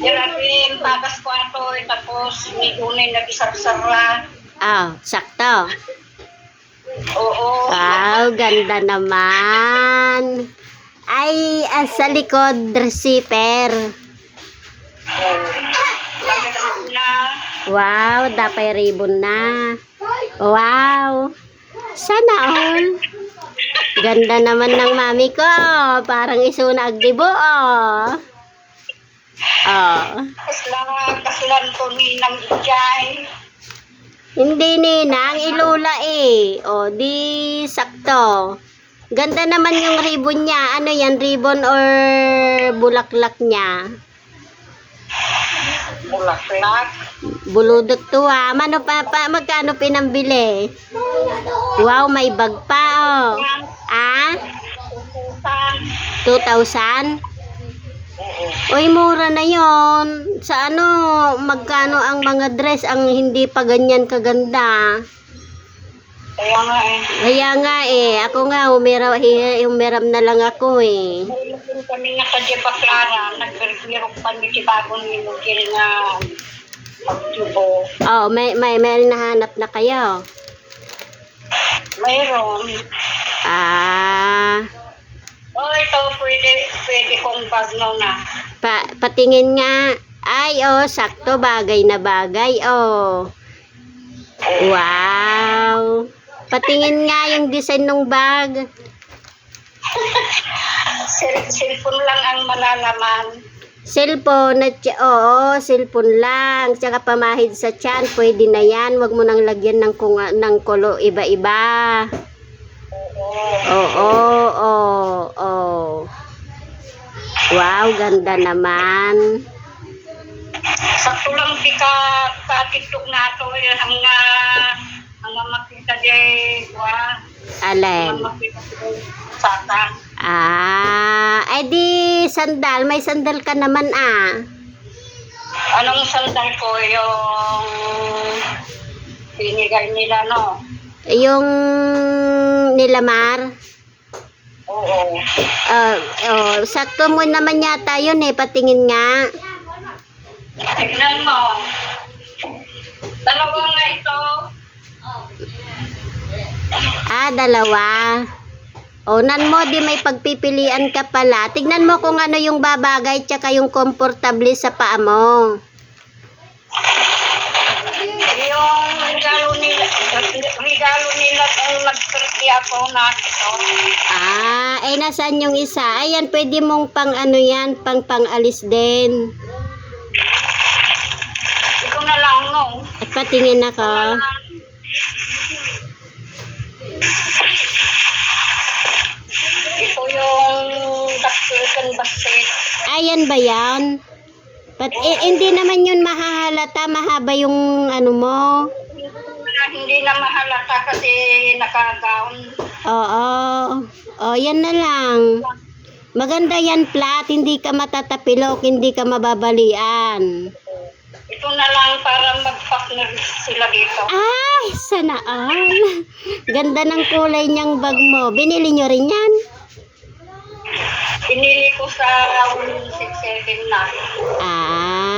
Grabe, pagas ko ato, eh, tapos may unay nag-isarsara. Ah, sakto. Oo. Wow, ganda naman. Ay, ah, sa likod, receiver. Wow, dapay ribbon na. Wow. Sana all. Ganda naman ng mami ko. Parang isunag dibo, oh. Oh. kaslan, kaslan ko ni nang ijay. Hindi ninang, ilula eh. O, di sakto. Ganda naman yung ribbon niya. Ano yan, ribbon or bulaklak niya? Bulaklak. Buludot to ha. Mano pa, pa, magkano pinambili? Wow, may bag pa oh. Ah? Tutusan. 2,000? Oo. Uy, mura na yon. Sa ano, magkano ang mga dress ang hindi pa ganyan kaganda? Kaya nga eh. Kaya nga eh, ako nga, humiram, hi- humiram na lang ako eh. Mayroon kami nga sa Jeba Clara, nag-review kami si bagong minugil nga pagtubo. Oh, may, may, may nahanap na kayo. Mayroon. Ah, Oh, ito pwede, pwede kong bagno na. pa, patingin nga. Ay, oh, sakto, bagay na bagay, oh. Wow. Patingin nga yung design ng bag. Cell, cellphone lang ang malalaman. Cellphone, at, oo, cellphone lang. Tsaka pamahid sa tiyan, pwede na yan. Huwag mo nang lagyan ng, kung, ng kolo iba-iba. Oo. Oo, oo, oo. Wow, ganda naman. Sakto lang di ka katitok na ito. eh, Ang nga, ang nga makita di, wa, ang Alin? sata. Ah, ay di sandal. May sandal ka naman ah. Anong sandal ko yung binigay nila, no? Yung nilamar. Oo. Uh, oh, sakto mo naman yata yun eh. Patingin nga. Tignan mo. Dalawa nga ito. Ah, dalawa. Onan mo, di may pagpipilian ka pala. Tignan mo kung ano yung babagay tsaka yung komportable sa paa mo. Yung regalo nila, ang nag-birthday ako na ito. Ah, eh nasaan yung isa? Ayan, pwede mong pang ano yan, pang pangalis din. Ito na lang, no? At patingin ako. Ito yung Dr. Basket. Ayan ba yan? But eh, hindi naman yun mahahalata, mahaba yung ano mo. Hindi na mahalata kasi naka-gown. Oo. O, yan na lang. Maganda yan, plat. Hindi ka matatapilok, hindi ka mababalian. Ito na lang para mag-partner sila dito. Ay, sana all. Ganda ng kulay niyang bag mo. Binili nyo rin yan? Pinili ko sa 167 na. Ah.